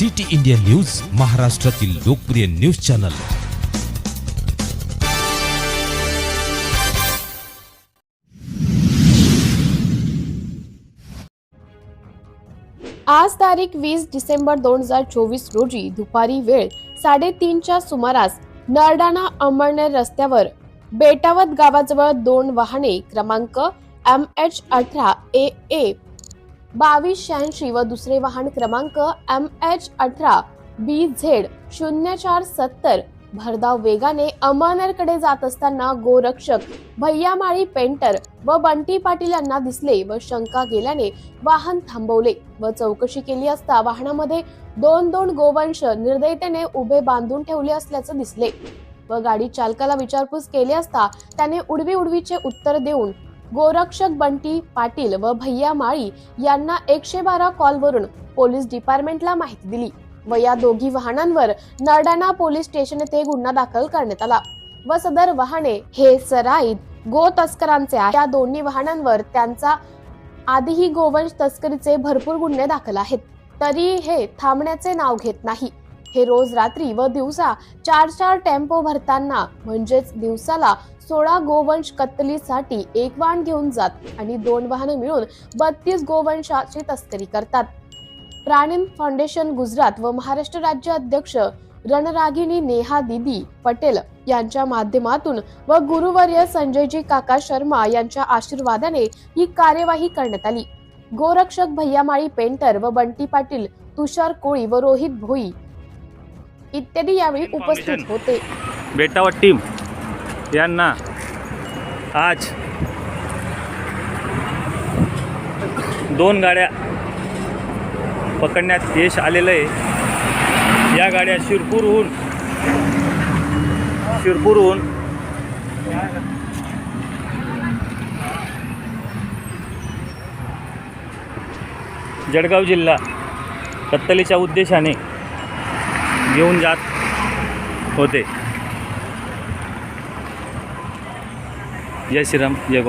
City India news महाराष्ट्रातील लोकप्रिय news channel. आज तारीख वीस डिसेंबर दोन हजार चोवीस रोजी दुपारी वेळ साडेतीनच्या सुमारास नरडाणा अंमळनेर रस्त्यावर बेटावत गावाजवळ दोन वाहने क्रमांक एम एच अठरा ए ए बावीस शहाऐंशी व दुसरे वाहन क्रमांक एम एच अठरा बी झेड शून्य चार सत्तर. भरधाव वेगाने अमळनेरकडे जात असताना गोरक्षक भैयामाळी पेंटर व बंटी पाटील यांना दिसले व शंका गेल्याने वाहन थांबवले व चौकशी केली असता वाहनामध्ये दोन दोन गोवंश निर्दयतेने उभे बांधून ठेवले असल्याचं दिसले. व गाडी चालकाला विचारपूस केली असता त्याने उडवी उडवीचे उत्तर देऊन गोरक्षक बंटी पाटील व भैया माळी यांना एकशे बारा कॉलवरून पोलीस डिपार्टमेंटला माहिती दिली व या दोघी वाहनांवर नरडाणा पोलीस स्टेशन येथे गुन्हा दाखल करण्यात आला व सदर वाहने हे सराईत गो तस्करांचे या दोन्ही वाहनांवर त्यांचा आधीही गोवंश तस्करीचे भरपूर गुन्हे दाखल आहेत. तरी हे थांबण्याचे नाव घेत नाही. हे रोज रात्री व दिवसा चार चार टेम्पो भरताना म्हणजेच दिवसाला सोळा गोवंश कत्तलीसाठी एक वाहन घेऊन जात आणि दोन वाहनं मिळून बत्तीस गोवंशाची तस्करी करतात. प्राणीन फाउंडेशन गुजरात व महाराष्ट्र राज्य अध्यक्ष रणरागिणी नेहा दिदी पटेल यांच्या माध्यमातून व गुरुवर्य संजयजी काका शर्मा यांच्या आशीर्वादाने ही कार्यवाही करण्यात आली. गोरक्षक भैयामाळी पेंटर व बंटी पाटील तुषार कोळी व रोहित भोई इत्यादी यावेळी उपस्थित होते. बेटावट टीम यांना आज दोन गाड्या पकडण्यात यश आलेलं आहे. या गाड्या शिरपूरहून शिरपूरहून जळगाव जिल्हा कत्तलीच्या उद्देशाने घेऊन जात होते. जय श्रीराम जय गो